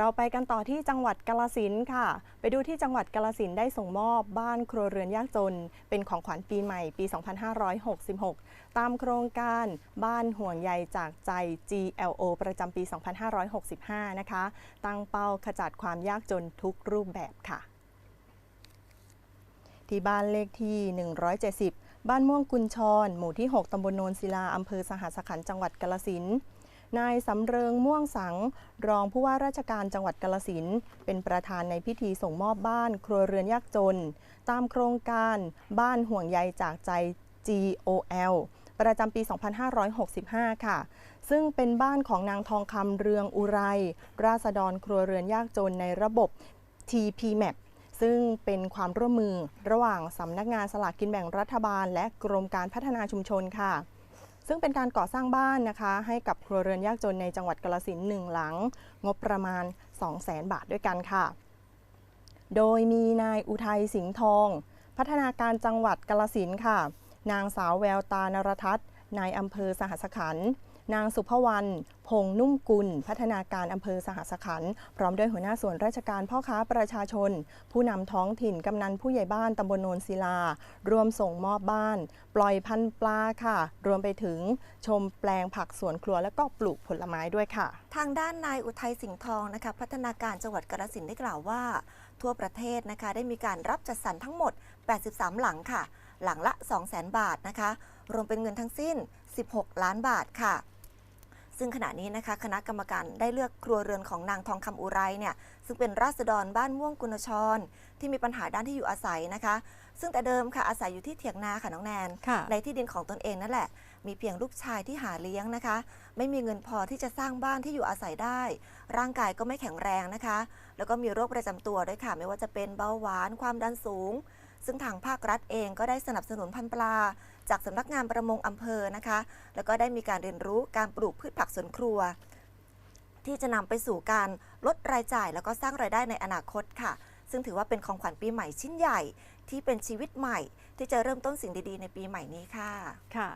ราไปกันต่อที่จังหวัดกาลสินค่ะ ไปดูที่จังหวัดกาลสินได้ส่งมอบบ้านครัวเรือนยากจน เป็นของขวัญปีใหม่ปี 2566 ตามโครงการบ้านห่วงใยจากใจ GLO ประจำปี 2565 นะคะ ตั้งเป้าขจัดความยากจนทุกรูปแบบค่ะ ที่บ้านเลขที่ 170 บ้านม่วงกุญชร หมู่ที่ 6 ตำบลโนนศิลา อำเภอสหัสขันธ์จังหวัดกาลสินธุ์ นายสำเริงม่วงสัง รองผู้ว่าราชการจังหวัดกาลสินเป็นประธานในพิธีส่งมอบบ้านครัวเรือนยากจน ตามโครงการบ้านห่วงใยจากใจ GOL ประจำปี 2565 ค่ะ ซึ่งเป็นบ้านของนางทองคำเรืองอุไร ราษฎรครัวเรือนยากจนในระบบ TPMAP ซึ่งเป็นความร่วมมือระหว่างสำนักงานสลากกินแบ่งรัฐบาล และกรมการพัฒนาชุมชนค่ะ ซึ่งเป็นการก่อสร้างบ้านนะคะ ให้กับครัวเรือนยากจนในจังหวัดกาลสินหนึ่งหลัง งบประมาณ 200,000 บาทด้วยกันค่ะ โดยมีนายอุทัยสิงห์ทอง พัฒนาการจังหวัดกาลสินค่ะ นางสาวแววตานรทัศน์นายอำเภอสหัสขันธ์ นางสุภวรรณพงษ์นุ่มกุล พัฒนาการอำเภอสหัสขัน พร้อมด้วยหัวหน้าส่วนราชการพ่อค้าประชาชน ผู้นำท้องถิ่นกำนันผู้ใหญ่บ้านตำบลโนนศิลา รวมส่งมอบบ้าน ปล่อยพันธุ์ปลาค่ะ รวมไปถึงชมแปลงผักสวนครัวและก็ปลูกผลไม้ด้วยค่ะ ทางด้านนายอุทัยสิงห์ทองนะคะ พัฒนาการจังหวัดกาฬสินได้กล่าวว่า ทั่วประเทศนะคะได้มีการรับจัดสรรทั้งหมด 83 หลังค่ะ หลังละ 200,000 บาทนะคะ รวมเป็นเงินทั้งสิ้น 16 ล้านบาทค่ะ ซึ่งขณะนี้นะคะคณะกรรมการได้เลือกครัวเรือนของนางทองคำอุไรเนี่ยซึ่งเป็นราษฎรบ้านม่วงกุณชร ที่มีปัญหาด้านที่อยู่อาศัยนะคะ ซึ่งแต่เดิมค่ะอาศัยอยู่ที่เถียงนาค่ะน้องแนนค่ะในที่ดินของตนเองนั่นแหละมีเพียงลูกชายที่หาเลี้ยงนะคะ ไม่มีเงินพอที่จะสร้างบ้านที่อยู่อาศัยได้ ร่างกายก็ไม่แข็งแรงนะคะ แล้วก็มีโรคประจำตัวด้วยค่ะ ไม่ว่าจะเป็นเบาหวาน ความดันสูง ซึ่งทางภาครัฐเองก็ได้สนับสนุนพันธุ์ปลา จากสำนักงานประมงอำเภอนะคะ แล้วก็ได้มีการเรียนรู้การปลูกพืชผักสวนครัว ที่จะนำไปสู่การลดรายจ่าย แล้วก็สร้างรายได้ในอนาคตค่ะ ซึ่งถือว่าเป็นของขวัญปีใหม่ชิ้นใหญ่ ที่เป็นชีวิตใหม่ ที่จะเริ่มต้นสิ่งดีๆ ในปีใหม่นี้ค่ะค่ะ